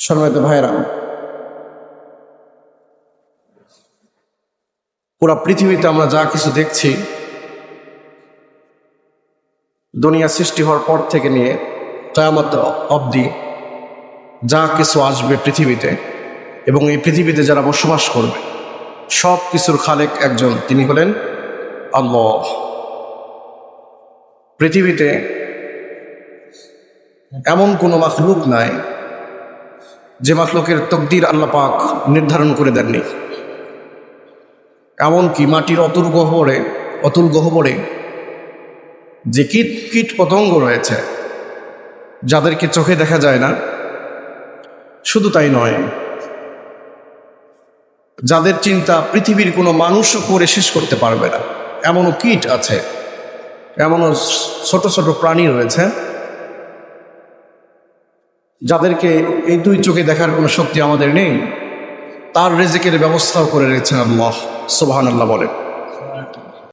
সম্মানিত ভাইরা পুরা পৃথিবীতে আমরা যা কিছু দেখছি, দুনিয়া সৃষ্টি হওয়ার পর থেকে নিয়ে কয়ামত অবধি যা কিছু আসবে পৃথিবীতে এবং এই পৃথিবীতে যারা বসবাস করবে, সব কিছুর খালেক একজন, তিনি হলেন আল্লাহ। পৃথিবীতে এমন কোনো মাখলুক নাই যে মাখলুকের তকদির আল্লাহ পাক নির্ধারণ করে দেননি। এমনকি মাটির অতুল গহ্বরে অতুল গহ্বরে যে কীট কীট পতঙ্গ রয়েছে, যাদেরকে চোখে দেখা যায় না, শুধু তাই নয়, যাদের চিন্তা পৃথিবীর কোনো মানুষও করে শেষ করতে পারবে না। এমনও কীট আছে, এমনও ছোট ছোট প্রাণী রয়েছে যাদেরকে এই দুই চোখে দেখার কোনো শক্তি আমাদের নেই, তার রেজেকের ব্যবস্থাও করে রেখেছেন আল্লাহ সোবাহান আল্লাহ বলেন